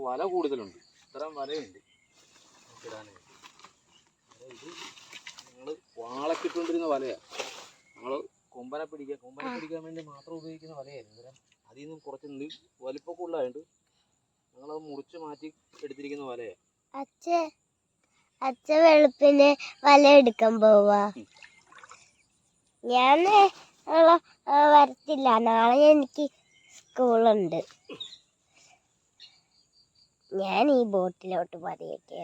വല കൂടുതലുണ്ട്. ഇത്തരം വലയുണ്ട്. വാളക്കിട്ടുകൊണ്ടിരുന്ന വലയാണ് ഞങ്ങൾ കൊമ്പനെ പിടിക്കുക കൊമ്പനെ പിടിക്കാൻ വേണ്ടി മാത്രം ഉപയോഗിക്കുന്ന വലയായിരുന്നു അന്നേരം അതിൽ നിന്നും കുറച്ച് വലിപ്പമൊക്കെ ഉള്ളതായിട്ട് ഞങ്ങളത് മുറിച്ച് മാറ്റി എടുത്തിരിക്കുന്ന വലയാണ് അച്ഛ അച്ഛ വെളുപ്പിന് വല എടുക്കാൻ പോവാ. ഞാൻ വരത്തില്ല. നാളെ എനിക്ക് സ്കൂളുണ്ട്. ഞാൻ ഈ ബോട്ടിലോട്ട് പതിയൊക്കെ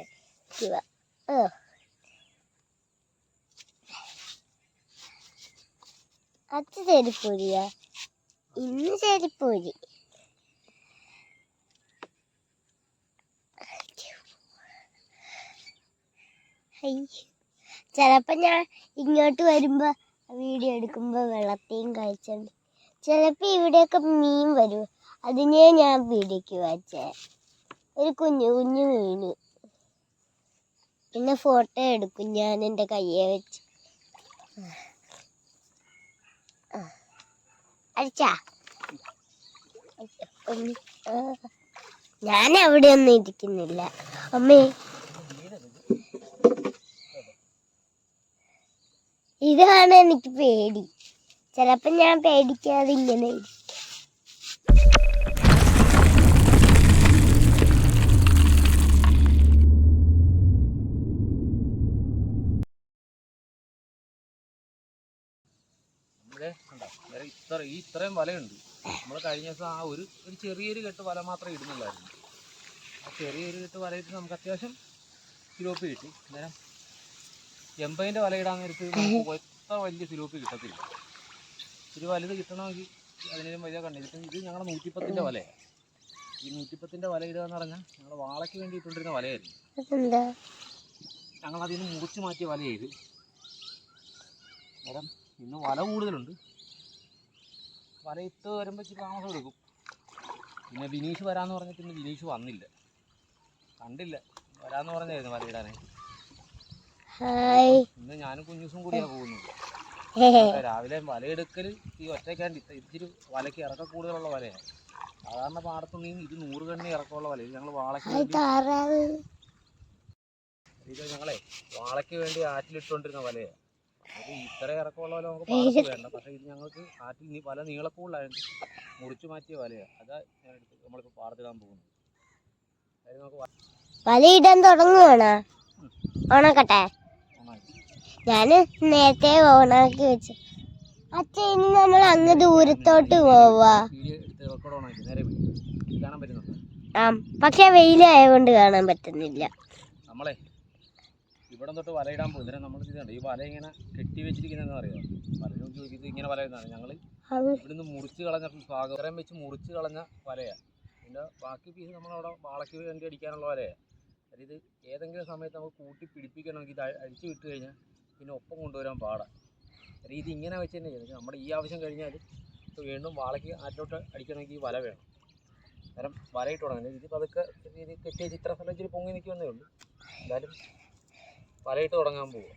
അച്ഛ ചെരിപ്പൂരിയാ. ഇന്ന് ചെരിപ്പൂരി. ചിലപ്പോ ഞാൻ ഇങ്ങോട്ട് വരുമ്പോ വീഡിയോ എടുക്കുമ്പോ വെള്ളത്തെയും കഴിച്ചുണ്ട് ചിലപ്പോ ഇവിടെയൊക്കെ മീൻ വരും. അതിനെ ഞാൻ വീഡിയോക്ക് വെച്ചേ ഒരു കുഞ്ഞു കുഞ്ഞു വീണ്. പിന്നെ ഫോട്ടോ എടുക്കും ഞാൻ എന്റെ കയ്യെ വെച്ച്. അടിച്ചാ. ഞാൻ എവിടെയൊന്നും ഇരിക്കുന്നില്ല. അമ്മേ. ഇതാണ് എനിക്ക് പേടി. ചിലപ്പോ ഞാൻ പേടിക്കാതെ ഇങ്ങനെ ഇരിക്കും. അന്നേരം ഇത്ര ഈ ഇത്രയും വലയുണ്ട്. നമ്മൾ കഴിഞ്ഞ ദിവസം ആ ഒരു ഒരു ചെറിയൊരു കെട്ട് വല മാത്രമേ ഇടുന്നുള്ളായിരുന്നു. ആ ചെറിയൊരു കെട്ട് വലയിട്ട് നമുക്ക് അത്യാവശ്യം സിലോപ്പി കിട്ടി. അന്നേരം എൺപതിന്റെ വല ഇടാൻ നേരത്ത് ഒത്ത വലിയ സിലോപ്പി കിട്ടത്തില്ല. ഒരു വലുത് കിട്ടണമെങ്കിൽ അതിനേലും വലിയ കണ്ടിട്ട് ഇത് ഞങ്ങളുടെ നൂറ്റിപ്പത്തിന്റെ വലയാണ് ഈ നൂറ്റിപ്പത്തിന്റെ വല ഇടുക എന്ന് പറഞ്ഞാൽ ഞങ്ങൾ വാളയ്ക്ക് വേണ്ടി ഇട്ടുകൊണ്ടിരുന്ന വലയായിരുന്നു. ഞങ്ങൾ അതിൽ നിന്ന് മുറിച്ച് മാറ്റിയ വല ചെയ്ത് അന്നേരം ഇന്ന് വല കൂടുതലുണ്ട്. വല ഇട്ട് വരുമ്പോൾ ഇച്ചിരി താമസം എടുക്കും. പിന്നെ വിനീഷ് വരാമെന്ന് പറഞ്ഞിട്ട് ഇന്ന് വിനീഷ് വന്നില്ല. കണ്ടില്ല. വരാമെന്ന് പറഞ്ഞായിരുന്നു വല ഇടാനേ. ഇന്ന് ഞാനും കുഞ്ഞൂസും കൂടിയാണ് പോകുന്നത്. രാവിലെ വല എടുക്കൽ ഈ ഒറ്റയ്ക്കാണ്ട് ഇത്തിരി വലയ്ക്ക് ഇറക്ക കൂടുതലുള്ള വലയാണ്. സാധാരണ പാടത്ത് നിന്ന് ഇത് നൂറ് കണ്ണി ഇറക്കമുള്ള വലയിൽ ഞങ്ങൾ വാളയ്ക്ക് ഇത് ഞങ്ങളെ വാളയ്ക്ക് വേണ്ടി ആറ്റിലിട്ടുകൊണ്ടിരുന്ന വലയാണ്. ഇത്ര ഇറക്കമുള്ള വല നമുക്ക് പാടത്ത് വേണ്ട. പക്ഷേ ഇത് ഞങ്ങൾക്ക് ആറ്റിൽ നീ വല നീളക്കൂടുതലായത് മുറിച്ചു മാറ്റിയ വലയാണ് അതാ ഞാൻ എടുത്ത് നമ്മളിപ്പോൾ പാടത്തിടാൻ പോകുന്നത്. അതായത് നമുക്ക് വല വലയിടാൻ തുടങ്ങുവാണ്. ഓണക്കട്ടെ ഞാൻ നേരത്തെ ഓണാക്കി വെച്ചു. അച്ഛ ഇനി നമ്മൾ അങ്ങ് ദൂരത്തോട്ട് പോവാ. ആ പക്ഷെ വെയിലായതുകൊണ്ട് കാണാൻ പറ്റുന്നില്ല. നമ്മളെ ഇവിടെ തൊട്ട് വലയിടാൻ പോകും ഇതിനെ നമ്മൾ ഇതുണ്ട് ഈ വല ഇങ്ങനെ കെട്ടി വെച്ചിരിക്കുന്നതെന്ന് അറിയാം പലരും ചോദിക്കുന്നത് ഇങ്ങനെ വല എന്നാണ് ഞങ്ങൾ ഇവിടുന്ന് മുറിച്ച് കളഞ്ഞ ഭാഗം വെച്ച് മുറിച്ച് കളഞ്ഞ വലയാണ് പിന്നെ ബാക്കി പീസ് നമ്മളവിടെ വാളയ്ക്ക് വേണ്ടി അടിക്കാനുള്ള വലയാണ് അതായത് ഏതെങ്കിലും സമയത്ത് നമുക്ക് കൂട്ടി പിടിപ്പിക്കണമെങ്കിൽ ഇത് അഴിച്ചു വിട്ട് കഴിഞ്ഞാൽ പിന്നെ ഒപ്പം കൊണ്ടുവരാൻ പാടാണ് കാര്യം ഇത് ഇങ്ങനെ വെച്ച് തന്നെ ചെയ്യുന്നത് നമ്മുടെ ഈ ആവശ്യം കഴിഞ്ഞാൽ ഇപ്പോൾ വീണ്ടും വാളയ്ക്ക് ആറ്റിലോട്ട് അടിക്കണമെങ്കിൽ ഈ വല വേണം. കാരണം വലയിട്ട് തുടങ്ങുന്നത് ഇത് പതുക്കെ ഇത് കെട്ടി വെച്ച് ഇത്ര സ്ഥലം ഇച്ചിരി പൊങ്ങി നിൽക്കുമെന്നേ ഉള്ളൂ. എന്തായാലും വലയിട്ട് തുടങ്ങാൻ പോകും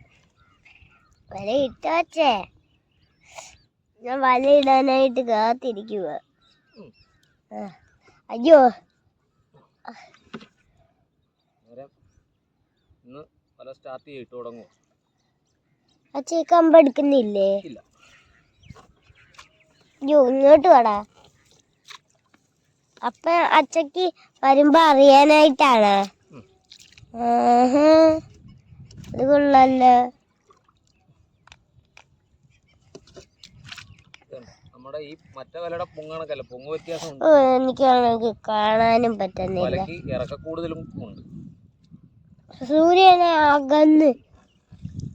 വല ഇട്ട ഞാൻ വലയിടാനായിട്ട് കാത്തിരിക്കുക. അയ്യോ. ഇന്ന് വല സ്റ്റാർട്ട് ചെയ്തിട്ട് തുടങ്ങും അച്ഛ ഈ കമ്പെടുക്കുന്നില്ലേ ഇല്ല. അയ്യോ ഇങ്ങോട്ട് വാടാ. അപ്പൊ അച്ഛക്ക് വരുമ്പോ അറിയാനായിട്ടാണ്. ആഹാ. അത് കൊള്ളാല്ലേ നമ്മുടെ ഈ മറ്റേ വലയുടെ പൊങ്ങണക്കല്ല പൊങ്ങ് വ്യത്യാസമുണ്ട്. ഓ എനിക്കാണെങ്കിൽ കാണാനും പറ്റുന്നില്ല. ഇറക്ക കൂടുതലും ഉണ്ട്. സൂര്യനെ അകന്ന്.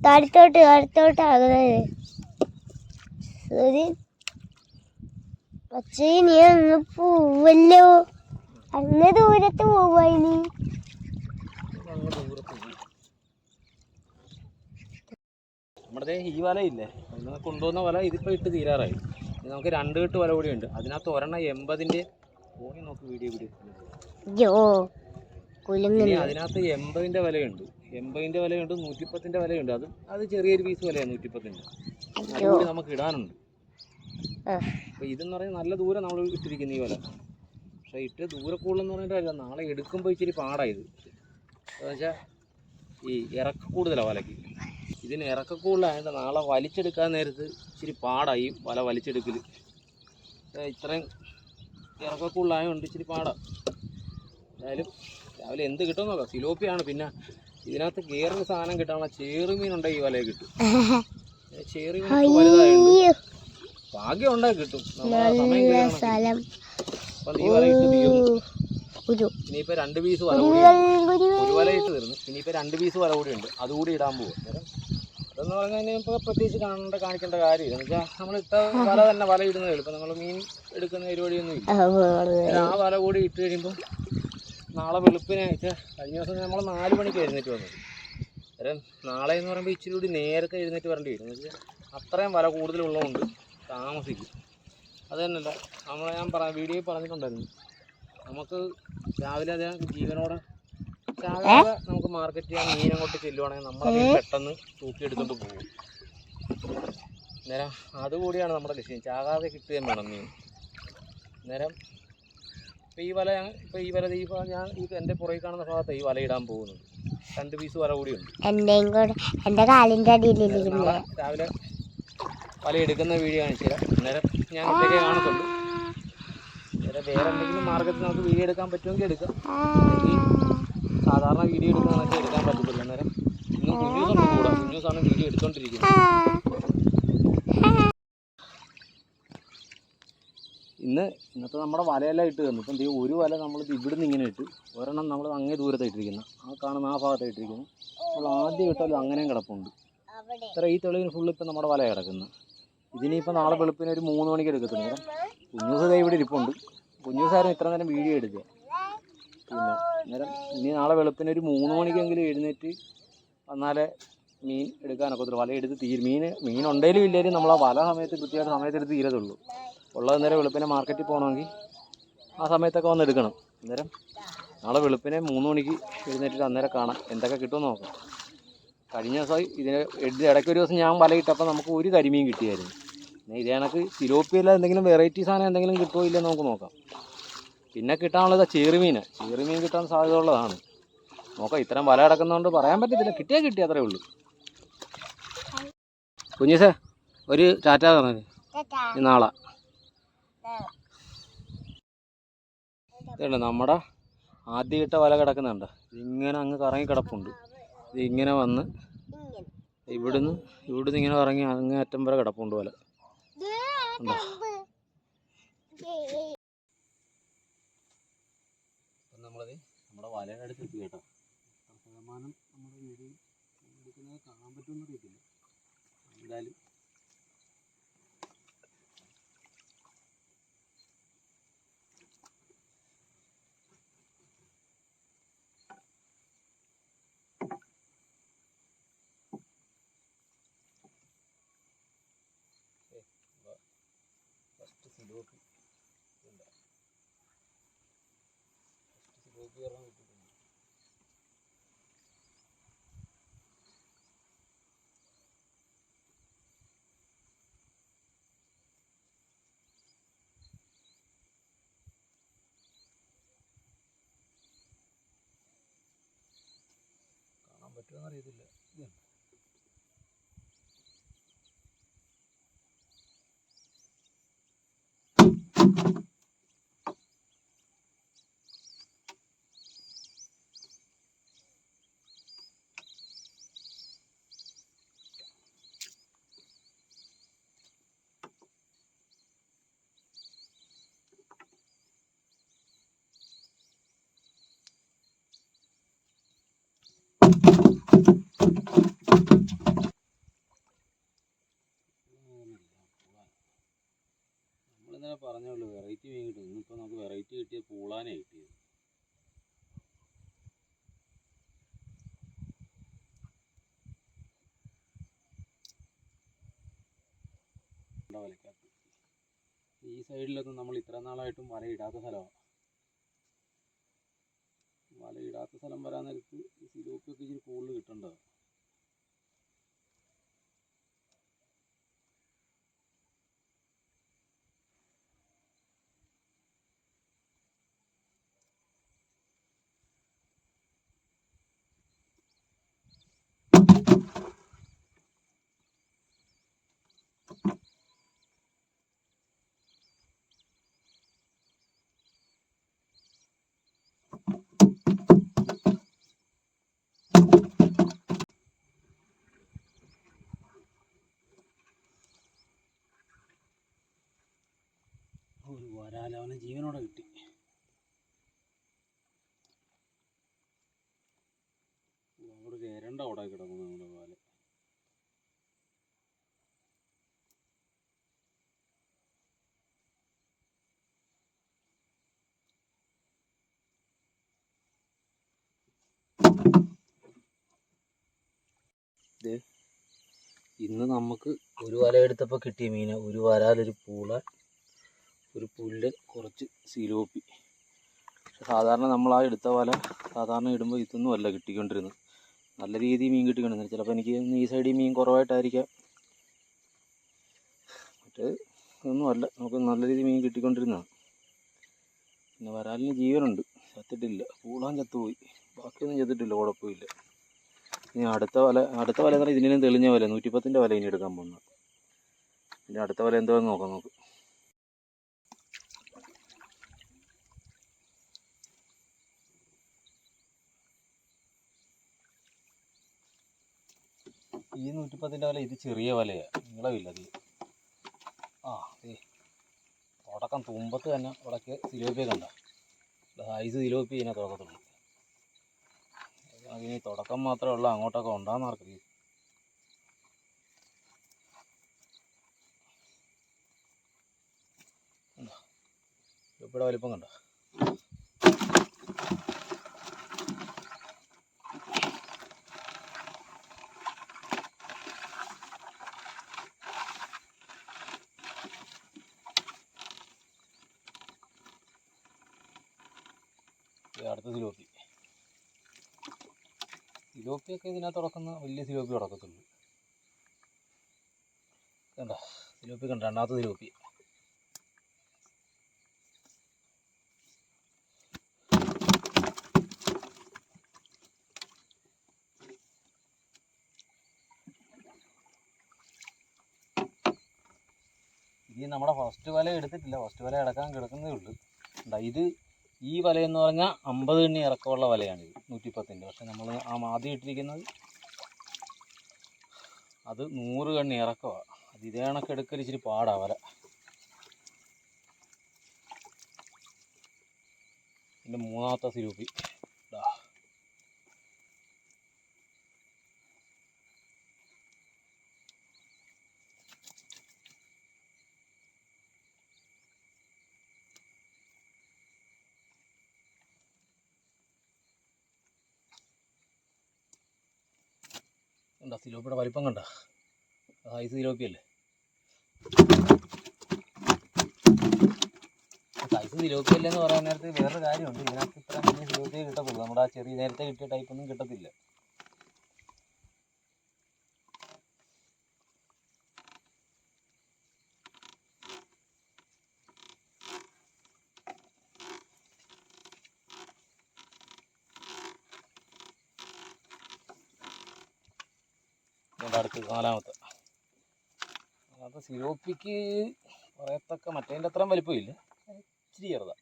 തടുത്തോട്ട് തടുത്തോട്ട് അകന്നത് സൂര്യൻ പക്ഷേ നീ അങ്ങ് പോവല്ലോ. അങ്ങ് ദൂരത്ത് പോവാ ഇനി ഇത് അങ്ങ് ദൂരത്ത് പോയി നമ്മുടെ ഈ ഇല്ലേ ഒന്ന് കൊണ്ടുവന്ന വല ഇതിപ്പോൾ ഇട്ട് തീരാറായി. നമുക്ക് രണ്ട് കെട്ട് വല കൂടിയുണ്ട് അതിനകത്ത് ഒരെണ്ണം എൺപതിന്റെ ഫോണിൽ നോക്ക് വീഡിയോ വീഡിയോ അതിനകത്ത് എൺപതിന്റെ വിലയുണ്ട്. എൺപതിന്റെ വിലയുണ്ട് നൂറ്റിപ്പത്തിന്റെ വിലയുണ്ട്. അത് അത് ചെറിയൊരു പീസ് വിലയാണ് നൂറ്റിപ്പത്തിന്റെ. അതുകൂടി നമുക്ക് ഇടാനുണ്ട്. അപ്പൊ അപ്പോൾ ഇതെന്ന് പറഞ്ഞാൽ നല്ല ദൂരം നമ്മൾ ഇട്ടിരിക്കുന്ന ഈ വില. പക്ഷെ ഇട്ട് ദൂരെ കൂടുതലെന്ന് പറഞ്ഞിട്ട് കാര്യമില്ല. നാളെ എടുക്കുമ്പോൾ ഇച്ചിരി പാടായത് എന്ന് വെച്ചാൽ ഈ ഇറക്ക് കൂടുതലാണ് വലയ്ക്ക്. ഇതിന് ഇറക്ക കൂടുതലായതുകൊണ്ട് നാളെ വലിച്ചെടുക്കാൻ നേരത്ത് ഇച്ചിരി പാടായി വല വലിച്ചെടുക്കൽ ഇത്രയും ഇറക്കക്കൂടുതലായതുകൊണ്ട് ഇച്ചിരി പാടാണ് എന്തായാലും രാവിലെ എന്ത് കിട്ടും നോക്കാം. സിലോപ്പിയാണ് പിന്നെ ഇതിനകത്ത് കയറുന്ന സാധനം കിട്ടാനുള്ള ചേറുമീൻ ഉണ്ടെങ്കിൽ ഈ വലയിൽ കിട്ടും. ചേറുമീൻ വലുതായുണ്ട് ഭാഗ്യം ഉണ്ടായി കിട്ടും. ഇനിയിപ്പോ സമയം രണ്ട് പീസ് വല കൂടി. ഒരു ഒരു വല ഇട്ട് തീർന്നു. ഇനിയിപ്പോ രണ്ട് പീസ് വല കൂടി ഉണ്ട്. അതുകൂടി ഇടാൻ പോകും അതെന്ന് പറഞ്ഞാൽ ഇപ്പോൾ പ്രത്യേകിച്ച് കാണേണ്ട കാണിക്കേണ്ട കാര്യമില്ല. എന്ന് വെച്ചാൽ നമ്മൾ ഇട്ട വല തന്നെ വല ഇടുന്നതേ ഉള്ളൂ. ഇപ്പം നമ്മൾ മീൻ എടുക്കുന്ന പരിപാടിയൊന്നും ഇല്ല. ആ വല കൂടി ഇട്ട് കഴിയുമ്പോൾ നാളെ വെളുപ്പിനായിട്ട് കഴിഞ്ഞ ദിവസം നമ്മൾ നാല് മണിക്ക് എഴുന്നേറ്റ് വന്നത് അന്നേരം നാളെ എന്ന് പറയുമ്പോൾ ഇച്ചിരി കൂടി നേരത്തെ എഴുന്നേറ്റ് വരേണ്ടി വരും. എന്ന് വെച്ചാൽ അത്രയും വല കൂടുതലുള്ളതുകൊണ്ട് താമസിക്കും. അത് തന്നെയല്ല നമ്മളെ ഞാൻ പറ വീഡിയോയിൽ പറഞ്ഞിട്ടുണ്ടായിരുന്നു. നമുക്ക് രാവിലെ അദ്ദേഹം ജീവനോടെ ചാകാതെ നമുക്ക് മാർക്കറ്റ് ചെയ്യാൻ മീൻ അങ്ങോട്ട് ചെല്ലുവാണെങ്കിൽ നമ്മൾ പെട്ടെന്ന് പെട്ടെന്ന് തൂക്കിയെടുത്തോണ്ട് പോകും നേരം അതുകൂടിയാണ് നമ്മുടെ ലക്ഷ്യം. ചാകാതെ കിട്ടുകയും വേണം മീൻ. നേരം ഇപ്പം ഈ വല ഇപ്പൊ ഈ വല ഈ ഞാൻ ഈ എന്റെ പുറകിൽ കാണുന്ന ഭാഗത്ത് ഈ വല ഇടാൻ പോകുന്നത്. രണ്ട് പീസ് വല കൂടിയുണ്ട് എന്റെയും കൂടെ എന്റെ കാലിന്റെ അടിയിലിരിക്കുന്നു രാവിലെ വല എടുക്കുന്ന വീഡിയോ കാണിച്ചു തരാം. അന്നേരം ഞാൻ ഒറ്റയ്ക്കേ കാണത്തുള്ളൂ. വേറെ എന്തെങ്കിലും മാർഗത്തിൽ നമുക്ക് വീഡിയോ എടുക്കാൻ പറ്റുമെങ്കിൽ എടുക്കാം. സാധാരണ വീഡിയോ എടുക്കുന്നതൊക്കെ എടുക്കാൻ പറ്റത്തില്ല. അന്നേരം ഇന്ന് കുഞ്ഞൂസുണ്ട് കൂടെ. കുഞ്ഞൂസാണ് വീഡിയോ എടുത്തോണ്ടിരിക്കുന്നത് ഇന്ന് ഇന്നത്തെ നമ്മുടെ വലയെല്ലാം ഇട്ട് തന്നു. ഇപ്പം ഒരു വല നമ്മൾ ഇവിടുന്ന് ഇങ്ങനെ ഇട്ട് ഒരെണ്ണം നമ്മൾ അങ്ങേ ദൂരത്തെ ഇട്ടിരിക്കുന്നത് ആ കാണുന്ന ആ ഭാഗത്ത് ഇട്ടിരിക്കുന്നു. നമ്മൾ ആദ്യം ഇട്ടാലും അങ്ങനെയും കിടപ്പുണ്ട്. ഇത്ര ഈ തെളിവിന് ഫുള്ള് ഇപ്പം നമ്മുടെ വല കിടക്കുന്നത് ഇതിനിപ്പോൾ നാളെ വെളുപ്പിന് ഒരു മൂന്ന് മണിക്ക് എടുക്കത്തില്ല? കുഞ്ഞൂസ് ഇവിടെ ഇരിപ്പുണ്ട്. കുഞ്ഞൂസായിരുന്നു ഇത്ര നേരം വീഡിയോ എടുക്കുക. പിന്നെ അന്നേരം ഇനി നാളെ വെളുപ്പിന് ഒരു മൂന്ന് മണിക്കെങ്കിലും എഴുന്നേറ്റ് വന്നാലേ മീൻ എടുക്കാനൊക്കത്തുള്ളൂ വല എടുത്ത് തീരും മീൻ മീൻ ഉണ്ടെങ്കിലും ഇല്ലെങ്കിലും നമ്മൾ ആ വല സമയത്ത് കൃത്യമായിട്ട് സമയത്ത് എടുത്ത് തീരത്തുള്ളൂ. ഉള്ളത് നേരം വെളുപ്പിനെ മാർക്കറ്റിൽ പോകണമെങ്കിൽ ആ സമയത്തൊക്കെ വന്ന് എടുക്കണം. അന്നേരം നാളെ വെളുപ്പിനെ മൂന്ന് മണിക്ക് എഴുന്നേറ്റിട്ട് അന്നേരം കാണാം. എന്തൊക്കെ കിട്ടുമെന്ന് നോക്കാം. കഴിഞ്ഞ ദിവസം ഇതിന് ഇടയ്ക്ക് ഒരു ദിവസം ഞാൻ വല ഇട്ടപ്പോൾ നമുക്ക് ഒരു കരിമീൻ കിട്ടിയായിരുന്നു. പിന്നെ ഇതേ കണക്ക് സിലോപ്പിയല്ല എന്തെങ്കിലും വെറൈറ്റി സാധനം എന്തെങ്കിലും കിട്ടുമോ ഇല്ലെന്ന് നമുക്ക് നോക്കാം. പിന്നെ കിട്ടാനുള്ളത് ചേറുമീൻ. ചേറുമീൻ കിട്ടാൻ സാധ്യത ഉള്ളതാണ് നോക്കാം ഇത്രയും വല കിടക്കുന്നതുകൊണ്ട് പറയാൻ പറ്റത്തില്ല. കിട്ടിയാൽ കിട്ടി അത്രേ ഉള്ളൂ. കുഞ്ഞിസേ ഒരു ടാറ്റ പറഞ്ഞത് നാളെ. ഇതുണ്ട് നമ്മുടെ ആദ്യം ഇട്ട വല കിടക്കുന്നുണ്ട്. ഇങ്ങനെ അങ്ങ് കറങ്ങി കിടപ്പുണ്ട്. ഇത് ഇങ്ങനെ. വന്ന് ഇവിടുന്ന് ഇവിടുന്ന് ഇങ്ങനെ കറങ്ങി അങ്ങ് അറ്റം വരെ കിടപ്പുണ്ട് വല. ഉണ്ടോ? അപ്പം നമ്മളത് നമ്മുടെ വലയുടെ അടുത്ത് എത്തി കേട്ടോ. ശതമാനം നമ്മുടെ വീഡിയോ എടുക്കുന്നത് കാണാൻ പറ്റുമെന്ന് അറിയത്തില്ല. എന്തായാലും ഫസ്റ്റ് സിലോപ്പി. ഉണ്ട് ഫസ്റ്റ് സിലോപ്പി ഒരെണ്ണം അറിയത്തില്ല നമ്മളിന്നലെ പറഞ്ഞുള്ളൂ വെറൈറ്റി മീൻ കിട്ടും ഇന്നിപ്പോൾ നമുക്ക് വെറൈറ്റി കിട്ടിയ പൂളാനെ കിട്ടിയത് ഇവിടെ വലയ്ക്കകത്ത് ഈ സൈഡിലൊന്നും നമ്മൾ ഇത്ര നാളായിട്ടും വല ഇടാത്ത സ്ഥലമാണ് വല ഇടാത്ത സ്ഥലം വരാൻ നേരത്ത് സിലോപ്പിയൊക്കെ ഇച്ചിരി കൂടുതൽ ഒന്ന് ജീവനോടെ കിട്ടി. അവിടെ കയറേണ്ട അവിടെ കിടക്കുന്നു നമ്മുടെ പാൽ. ഇന്ന് നമുക്ക് ഒരു വല എടുത്തപ്പോൾ കിട്ടിയ മീൻ ഒരു വരാലൊരു പൂള ഒരു പുല്ല് കുറച്ച് സീലോപ്പി. സാധാരണ നമ്മൾ ആ എടുത്ത വല സാധാരണ ഇടുമ്പോൾ ഇതൊന്നും അല്ല കിട്ടിക്കൊണ്ടിരുന്നത്. നല്ല രീതിയിൽ മീൻ കിട്ടിക്കൊണ്ടിരുന്നത്. ചിലപ്പോൾ എനിക്ക് ഈ സൈഡിൽ മീൻ കുറവായിട്ടായിരിക്കാം. മറ്റേ ഇതൊന്നും അല്ല. നമുക്ക് നല്ല രീതിയിൽ മീൻ കിട്ടിക്കൊണ്ടിരുന്നതാണ്. പിന്നെ വരാലിന് ജീവനുണ്ട്. ചത്തിട്ടില്ല. പൂളാൻ ചത്തുപോയി. ബാക്കിയൊന്നും ചത്തിട്ടില്ല. കുഴപ്പമില്ല. ഇനി അടുത്ത വല അടുത്ത വല എന്ന് പറഞ്ഞാൽ ഇതിനും തെളിഞ്ഞ വല. നൂറ്റിപ്പത്തിന്റെ വല ഇനി എടുക്കാൻ പോകുന്നത് ഇനി അടുത്ത വല എന്താണെന്ന് നോക്കാം നമുക്ക്. ഈ നൂറ്റിപ്പത്തിന്റെ വല ഇത് ചെറിയ വലയാണ് നീളമില്ല അത് ആ ഏ തുടക്കം തുമ്പത്ത് തന്നെ ഇവിടേക്ക് സിലോപ്പിയ കണ്ട സൈസ് സിലോപ്പി ഇതിനെ തുടക്കത്തുള്ളൂ. അതിന് തുടക്കം മാത്രമേ ഉള്ളൂ അങ്ങോട്ടൊക്കെ ഉണ്ടാകുന്ന ആർക്കറിയാം. ഇവിടെ വലിപ്പം കണ്ട അടുത്ത സിലോപ്പി സിലോപ്പിയൊക്കെ ഇതിനകത്ത് ഉടക്കുന്ന വലിയ സിലോപ്പി ഉടക്കത്തുള്ളൂ. കണ്ട? സിലോപ്പി കണ്ട? രണ്ടാമത്തെ സിലോപ്പി. ഇത് നമ്മുടെ ഫസ്റ്റ് വല എടുത്തിട്ടില്ല. ഫസ്റ്റ് വല കിടക്കാൻ കിടക്കുന്നേ ഉള്ളൂ. ഇത് ഈ വല എന്ന് പറഞ്ഞാൽ അമ്പത് എണ്ണി ഇറക്കമുള്ള വലയാണിത് നൂറ്റിപ്പത്തിന്റെ. പക്ഷെ നമ്മൾ ആ ആദ്യം ഇട്ടിരിക്കുന്നത് അത് നൂറ് കണ്ണി ഇറക്കമാണ് അത് ഇതേ കണക്ക് എടുക്കൽ ഇച്ചിരി പാടാ വല. എന്റെ മൂന്നാമത്തെ സിരൂപ്പി ഇതാ കണ്ട? സിലോപ്പിയുടെ വലിപ്പം കണ്ട? സൈസ് സിലോപ്പിയല്ലേ? ഐസ് സൈസ് സിലോപ്പി അല്ലേ എന്ന് പറയാൻ നേരത്ത് വേറൊരു കാര്യമുണ്ട്. ഇതിനകത്ത് ഇത്ര വലിയ കിട്ടത്തുള്ളൂ. നമ്മുടെ ആ ചെറിയ നേരത്തെ കിട്ടിയ ടൈപ്പൊന്നും കിട്ടത്തില്ല ഇതിന്റെ അടുത്ത് നാലാമത്തെ. നാലാമത്തെ സിലോപ്പിക്ക് പറയത്തക്ക മറ്റേതിന്റെ അത്രയും വലിപ്പമില്ല. ഇച്ചിരി ചെറുതാ.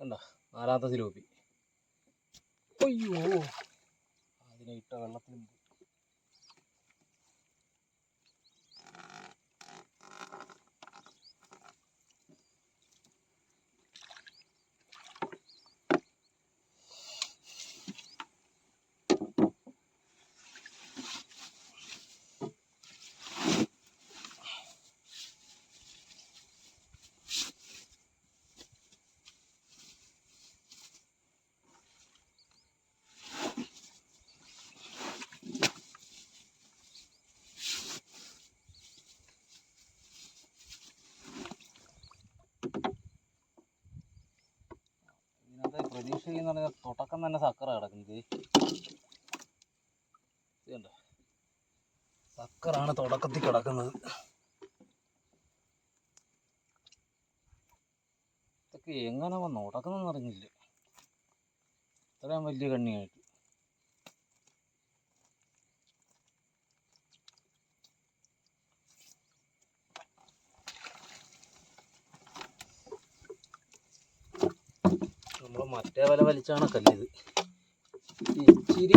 കണ്ട? നാലാമത്തെ സിലോപ്പി. അയ്യോ. അതിനെ ഇട്ട വെള്ളത്തിൽ ഇതിനകത്ത് പ്രതീക്ഷ എന്ന് പറഞ്ഞാൽ തുടക്കം തന്നെ സക്കറ കിടക്കുന്നത് ഇത് കണ്ടോ? സക്കറാണ് തുടക്കത്തിൽ കിടക്കുന്നത്. ഇതൊക്കെ എങ്ങനെ വന്നു ഉടക്കുന്നറിഞ്ഞില്ല ഇത്രയും വലിയ കണ്ണിയായിട്ട് നമ്മൾ മറ്റേ വല വലിച്ചാണ് കല്ലിത് ഇച്ചിരി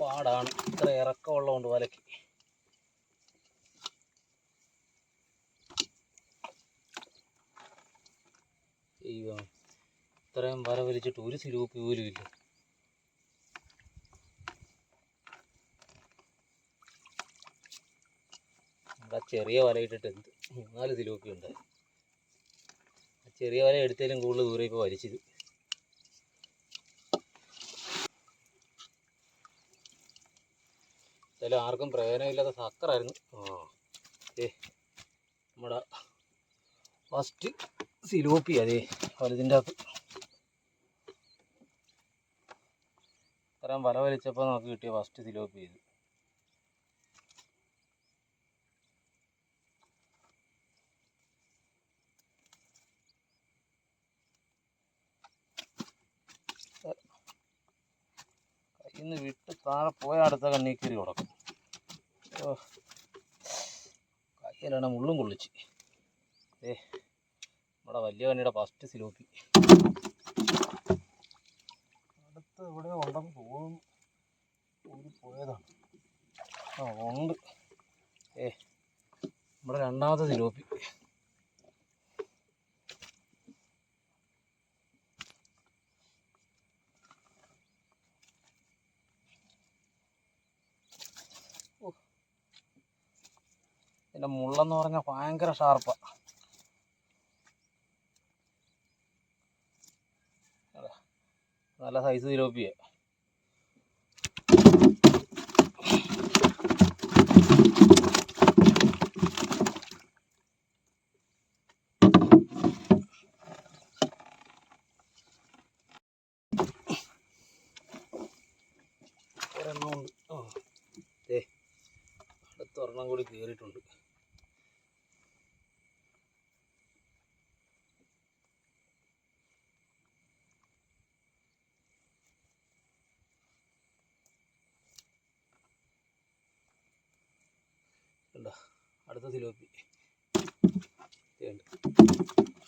പാടാണ്. ഇത്ര ഇറക്കമുള്ളതുകൊണ്ട് വലയ്ക്ക് ദൈവം ഇത്രയും വല വലിച്ചിട്ട് ഒരു സിലൂപ്പ് പോലും ഇല്ല. ചെറിയ വല ഇട്ടിട്ട് എന്ത്? മൂന്നാൽ സിലൂപ്പി ഉണ്ടായി ചെറിയ വല എടുത്തതിലും കൂടുതൽ ദൂരെ ഇപ്പോൾ വലിച്ചത്. എന്തായാലും ആർക്കും പ്രയോജനമില്ലാത്ത സക്കറായിരുന്നു. ഏ നമ്മുടെ ഫസ്റ്റ് സിലോപ്പി അതെ വലുതിന്റെ അകത്ത്. ഇത്രയും വല വലിച്ചപ്പോൾ നമുക്ക് കിട്ടിയ ഫസ്റ്റ് സിലോപ്പി ഇത്. നിന്ന് വിട്ട് താഴെ പോയ അടുത്ത കണ്ണീക്കരി കൊടുക്കും. ഓ. കയ്യിലാണ് മുള്ളും കൊള്ളിച്ച്. ഏ നമ്മുടെ വലിയ കണ്ണിയുടെ ഫസ്റ്റ് സിലോപ്പി. അടുത്ത് ഇവിടെ ഉണ്ടെന്ന് തോന്നുന്നു. ഊരി പോയതാണ്. ആ ഉണ്ട്. ഏ നമ്മുടെ രണ്ടാമത്തെ സിലോപ്പി. ഇതിന്റെ മുള്ളെന്ന് പറഞ്ഞാൽ ഭയങ്കര ഷാർപ്പാണ് നല്ല സൈസ് തിലോപ്പിയ ഒരെണ്ണം ഉണ്ട്. അടുത്തൊരെണ്ണം കൂടി കയറിയിട്ടുണ്ട് കണ്ടോ അടുത്ത സിലോപ്പി.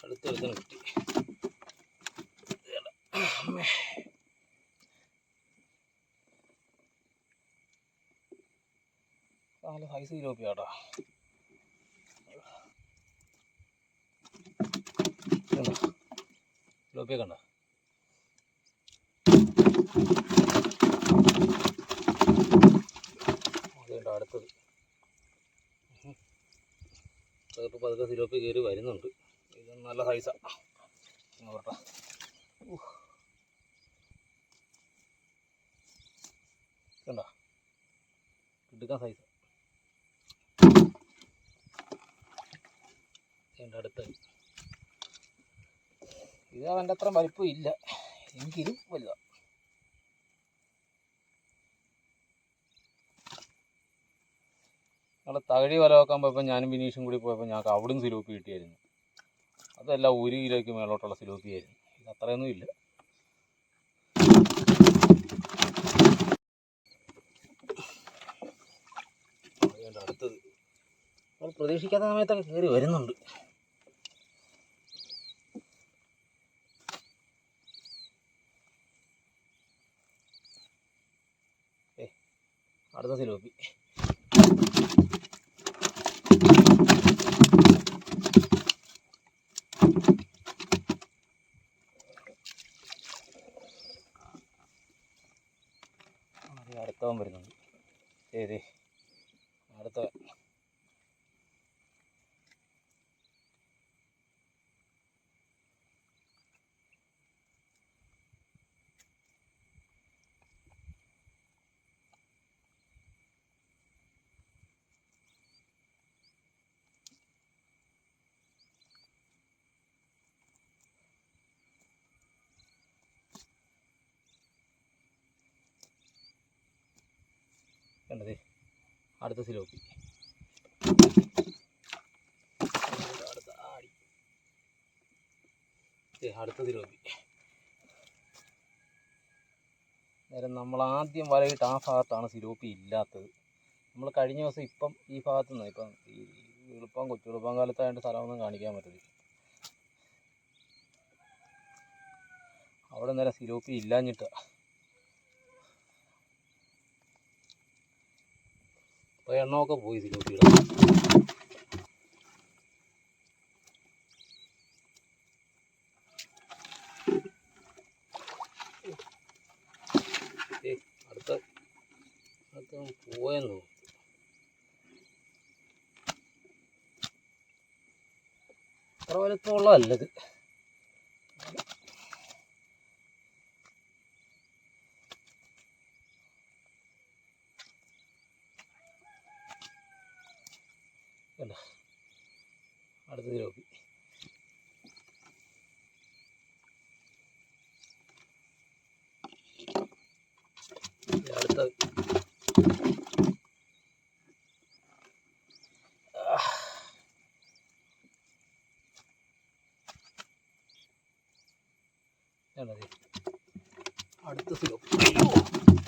അടുത്ത ഒരുത്തനെ കിട്ടി. നല്ല സൈസ് സിലോപ്പി സിലോപ്പിയൊക്കെ കണ്ടോ സിലോപ്പിയെ കണ്ടോ അതുകൊണ്ട് അടുത്തത് അതിപ്പോൾ പതുക്കെ സിലോപ്പ് കയറി വരുന്നുണ്ട്. ഇത് നല്ല സൈസാണ് നോക്കട്ടെ കണ്ടോ? എടുക്കാൻ സൈസ് എന്റെ അടുത്ത്. ഇത് അവന്റെ അത്ര വലിപ്പം ഇല്ല. എങ്കിലും വലുതാണ് ഞങ്ങൾ തകഴി വല വെക്കാൻ പോയപ്പോൾ ഞാനും വിനീഷും കൂടി പോയപ്പോൾ ഞങ്ങൾക്ക് അവിടുന്ന് സിലോപ്പി കിട്ടിയായിരുന്നു. അതെല്ലാം ഒരു കിലോയ്ക്ക് മേലോട്ടുള്ള സിലോപ്പി ആയിരുന്നു. അത്രയൊന്നും ഇല്ല. അടുത്തത്. നമ്മൾ പ്രതീക്ഷിക്കാത്ത സമയത്തൊക്കെ കയറി വരുന്നുണ്ട്. അടുത്ത സിലോപ്പി. Eh, ustedes. കണ്ടതേ അടുത്ത സിലോപ്പി. അടുത്ത സിലോപ്പി. നേരം നമ്മൾ ആദ്യം വലയിട്ട് ആ ഭാഗത്താണ് സിലോപ്പി ഇല്ലാത്തത്. നമ്മൾ കഴിഞ്ഞ ദിവസം ഇപ്പം ഈ ഭാഗത്തു നിന്ന് ഇപ്പം ഈ എളുപ്പം കൊച്ചു എളുപ്പം കാലത്തായിട്ട് സ്ഥലമൊന്നും കാണിക്കാൻ പറ്റില്ല അവിടെ നേരെ സിലോപ്പി ഇല്ലാഞ്ഞിട്ടാ. അപ്പോൾ എണ്ണമൊക്കെ പോയി ഇതിലോട്ട് ഏയ് അടുത്ത അടുത്ത പോയെന്ന് അത്ര വലുപ്പമുള്ളതല്ലത് കണ്ടോ അടുത്ത ജോബി അടുത്ത. അടുത്ത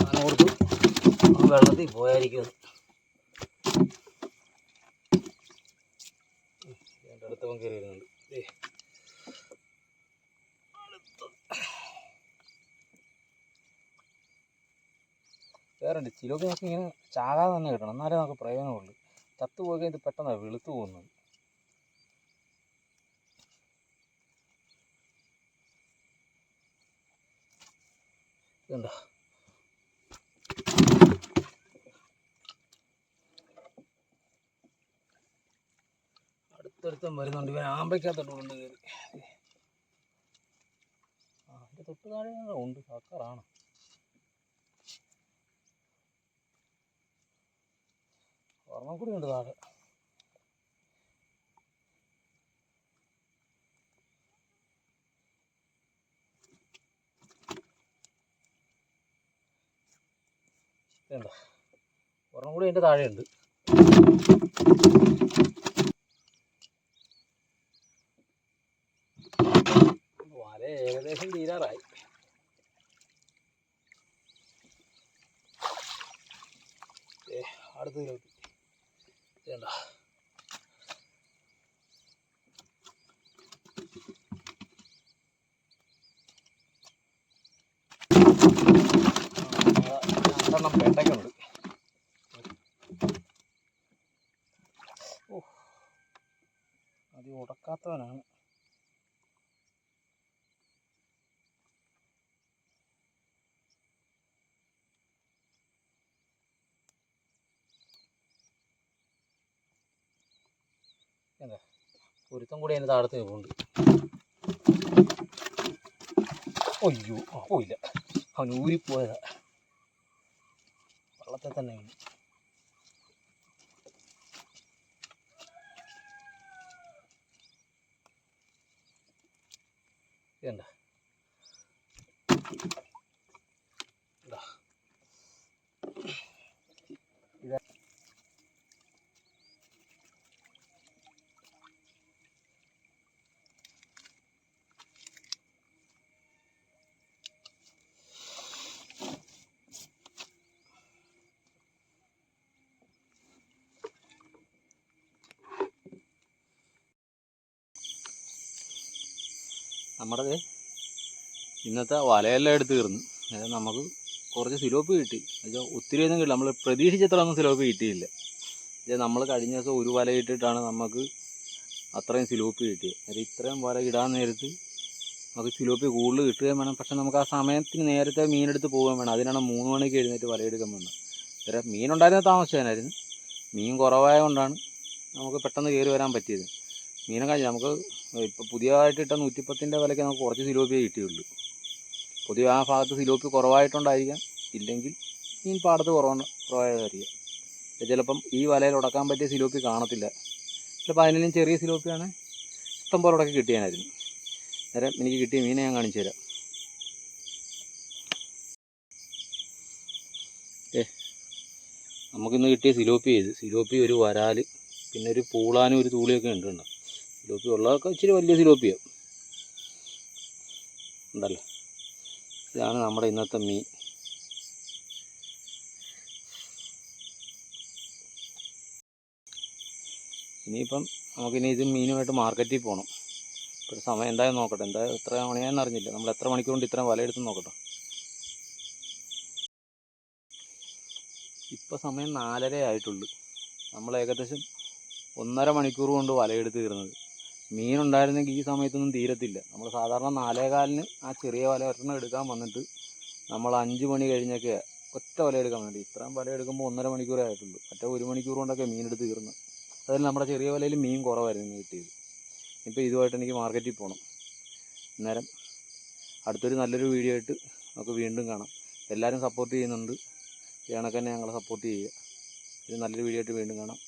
ഞാൻ ഓർത്തു വെള്ളത്തിൽ പോയായിരിക്കും എന്റെ അടുത്തവൻ കയറി വരുന്നുണ്ട് ദേ. ചിലൊക്കെ നമുക്ക് ഇങ്ങനെ ചാകാതെ തന്നെ കിട്ടണം. എന്നാലേ നമുക്ക് പ്രയോജനമുള്ളൂ. ചത്തു പോയി കഴിഞ്ഞാൽ ഇത് പെട്ടെന്ന് വെളുത്തു പോകുന്നത്. ഇതുണ്ടോ? അടുത്തടുത്തും വരുന്നുണ്ട് ഇവൻ ആമ്പയ്ക്കകത്തോട്ട് കയറി ആ എന്റെ തൊട്ട് താഴെ ഉണ്ട്. സർക്കാരാണ് ഒരെണ്ണം കൂടി ഉണ്ട് താഴെ. ഇതുണ്ടോ. ഒരെണ്ണം കൂടി അതിന്റെ താഴെയുണ്ട് വല ഏകദേശം തീരാറായി. അടുത്ത വേണ്ട രണ്ടെണ്ണം പെട്ടക്കുണ്ട് ഓ അത് ഉടക്കാത്തവനാണ് എന്താ ഒരുത്തം കൂടി അതിന്റെ താഴത്ത് നിൽപ്പുണ്ട് അയ്യോ ആ പോയില്ല. അവൻ ഊരിപ്പോയതാ. വള്ളത്തെ തന്നെ വീണു ഇതണ്ട നമ്മുടെ ഇന്നത്തെ വലയെല്ലാം എടുത്ത് തീർന്നു അതായത് നമുക്ക് കുറച്ച് സിലോപ്പ് കിട്ടി. എന്നുവെച്ചാൽ ഒത്തിരി ഒന്നും കിട്ടില്ല. നമ്മൾ പ്രതീക്ഷിച്ചത്ര ഒന്നും സിലോപ്പ് കിട്ടിയില്ല. ഇത് നമ്മൾ കഴിഞ്ഞ ദിവസം ഒരു വല ഇട്ടിട്ടാണ് നമുക്ക് അത്രയും സിലോപ്പ് കിട്ടിയത്. അതായത് ഇത്രയും വല ഇടാൻ നേരത്ത് നമുക്ക് സിലോപ്പി കൂടുതൽ കിട്ടുകയും വേണം. പക്ഷെ നമുക്ക് ആ സമയത്തിന് നേരത്തെ മീനെടുത്ത് പോവുകയും വേണം. അതിനാണ് മൂന്ന് മണിക്ക് എഴുന്നേറ്റ് വലയെടുക്കാൻ വന്നത്. ഇത്ര മീനുണ്ടായിരുന്ന താമസിച്ചതിനായിരുന്നു മീൻ കുറവായതുകൊണ്ടാണ് നമുക്ക് പെട്ടെന്ന് കയറി വരാൻ പറ്റിയത്. മീനെ കഴിഞ്ഞ് നമുക്ക് ഇപ്പോൾ പുതിയതായിട്ട് ഇട്ട നൂറ്റിപ്പത്തിന്റെ വിലയ്ക്ക് നമുക്ക് കുറച്ച് സിലോപ്പിയേ കിട്ടിയുള്ളൂ. പൊതുവെ ആ ഭാഗത്ത് സിലോപ്പി കുറവായിട്ടുണ്ടായിരിക്കാം. ഇല്ലെങ്കിൽ ഈ പാടത്ത് കുറവാണ് കുറവായതായിരിക്കാം. ചിലപ്പം ഈ വലയിൽ ഉടക്കാൻ പറ്റിയ സിലോപ്പി കാണത്തില്ല. ചിലപ്പോൾ അതിനും ചെറിയ സിലോപ്പിയാണ്. ഇഷ്ടം പോലെ ഉടക്കി കിട്ടിയാനായിരുന്നു. നേരം എനിക്ക് കിട്ടിയ മീനെ ഞാൻ കാണിച്ചു തരാം. ഏ നമുക്കിന്ന് കിട്ടിയ സിലോപ്പി ചെയ്ത് സിലോപ്പി ഒരു വരാൽ പിന്നെ ഒരു പൂളാനും ഒരു തൂളിയൊക്കെ ഉണ്ട് സിലോപ്പി ഉള്ളതൊക്കെ ഇച്ചിരി വലിയ സിലോപ്പിയാണ് ഉണ്ടല്ലോ. ഇതാണ് നമ്മുടെ ഇന്നത്തെ മീൻ. ഇനിയിപ്പം നമുക്കിനി ഇത് മീനുമായിട്ട് മാർക്കറ്റിൽ പോകണം ഇപ്പോൾ സമയം എന്തായാലും നോക്കട്ടെ. എന്തായാലും എത്ര മണിയാണെന്ന് അറിഞ്ഞില്ല. നമ്മൾ എത്ര മണിക്കൂർ കൊണ്ട് ഇത്രയും വല എടുത്ത് നോക്കട്ടെ. ഇപ്പോൾ സമയം നാലര ആയിട്ടുള്ളൂ നമ്മൾ ഏകദേശം ഒന്നര മണിക്കൂർ കൊണ്ട് വലയെടുത്ത് തീർന്നത്. മീനുണ്ടായിരുന്നെങ്കിൽ ഈ സമയത്തൊന്നും തീരത്തില്ല. നമ്മൾ സാധാരണ നാലേകാലിന് ആ ചെറിയ വല ഒരെണ്ണം എടുക്കാൻ വന്നിട്ട് നമ്മൾ അഞ്ച് മണി കഴിഞ്ഞൊക്കെ ഒറ്റ വല എടുക്കാൻ വന്നിട്ട് ഇത്രയും വല എടുക്കുമ്പോൾ ഒന്നര മണിക്കൂറേ ആയിട്ടുള്ളൂ. മറ്റേ ഒരു മണിക്കൂർ കൊണ്ടൊക്കെ മീനെടുത്ത് തീർന്നു. അതിൽ നമ്മുടെ ചെറിയ വലയിൽ മീൻ കുറവായിരുന്നു കിട്ടിയത്. ഇപ്പോൾ ഇതുമായിട്ട് എനിക്ക് മാർക്കറ്റിൽ പോകണം അന്നേരം അടുത്തൊരു നല്ലൊരു വീഡിയോ ആയിട്ട് നമുക്ക് വീണ്ടും കാണാം. എല്ലാവരും സപ്പോർട്ട് ചെയ്യുന്നുണ്ട്. തന്നെ ഞങ്ങളെ സപ്പോർട്ട് ചെയ്യുക. ഒരു നല്ലൊരു വീഡിയോ ആയിട്ട് വീണ്ടും കാണാം.